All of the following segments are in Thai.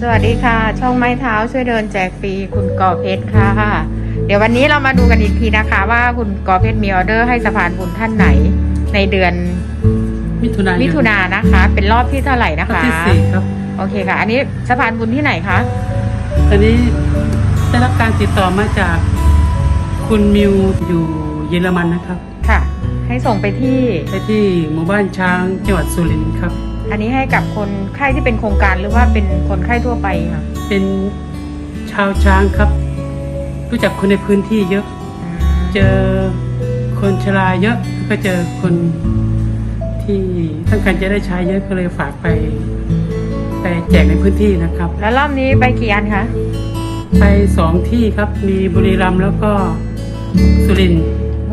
สวัสดีค่ะ ช่องไม้เท้าช่วยเดินแจกฟรีคุณกอเพชรค่ะ เดี๋ยววันนี้เรามาดูกันอีกทีนะคะ ว่าคุณกอเพชรมีออเดอร์ให้สะพานบุญท่านไหน ในเดือนมิถุนายนมิถุนายนนะคะ เป็นรอบที่เท่าไหร่นะรอบคะ ที่สี่ครับ โอเคค่ะ อันนี้สะพานบุญที่ไหนคะตอนนี้ได้รับการติดต่อมาจากคุณมิวอยู่เยอรมันนะครับค่ะ ให้ส่งไปที่ ไปที่หมู่บ้านช้างจังหวัดสุรินทร์ครับ อันนี้ให้กับคนไข้ที่เป็นโครงการหรือว่าเป็นคนไข้ทั่วไปค่ะเป็นชาวช้างครับ รู้จักคนในพื้นที่เยอะอืมเจอคนชราเยอะแล้วก็เจอคนที่ต้องการจะได้ใช้เยอะก็เลยฝากไป ไปแจกในพื้นที่นะครับ แล้วรอบนี้ไปกี่อันคะไปสองที่ครับมีบุรีรัมย์แล้วก็สุรินทร์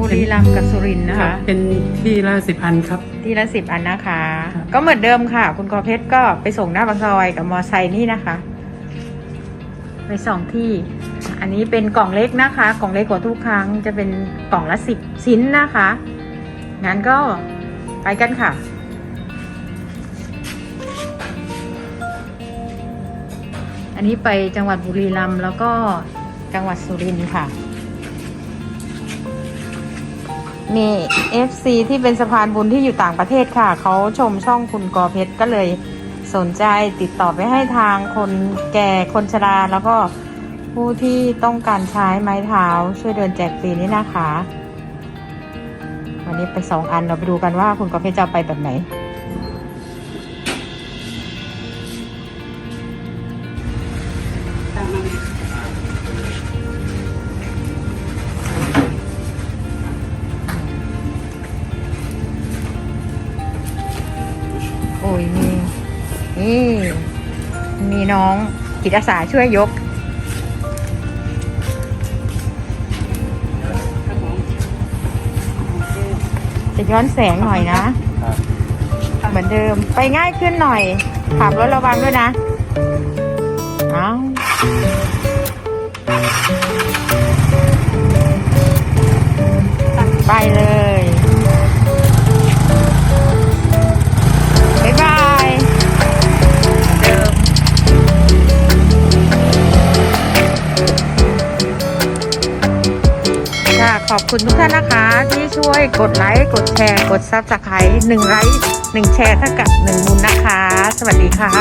บุรีรัมย์กับสุรินทร์นะครัคะ บเป็นที่ละสิบอันครับ ที่ละสิบอันนะคะ ครับ ก็เหมือนเดิมค่ะ คุณกอเพชรก็ไปส่งหน้าปากซอยกับมอไซค์นี่นะคะ ไปสองที่ อันนี้เป็นกล่องเล็กนะคะ กล่องเล็กกว่าทุกครั้งจะเป็นกล่องละสิบชิ้นนะคะงั้นก็ไปกันค่ะ อันนี้ไปจังหวัดบุรีรัมย์แล้วก็จังหวัดสุรินทร์ค่ะ มี FC ที่เป็นสะพานบุญที่อยู่ต่างประเทศค่ะ เขาชมช่องคุณกอเพชรก็เลยสนใจติดต่อไปให้ทางคนแก่คนชราแล้วก็ผู้ที่ต้องการใช้ไม้เท้าช่วยเดินแจกฟรีนี่นะคะ วันนี้ไปสองอันเราไปดูกันว่าคุณกอเพชรจะไปแบบไหนโนี่มีน้องจิตอาสาช่วยยก จะย้อนแสงหน่อยนะ เหมือนเดิมไปง่ายขึ้นหน่อยขับรถระวังด้วยนะ เอา ขอบคุณทุกท่านนะคะ ที่ช่วยกดไลค์ กดแชร์ กดซับสไครต์หนึ่งไลค์หนึ่งแชร์เท่ากับหนึ่งบุญนะคะ สวัสดีค่ะ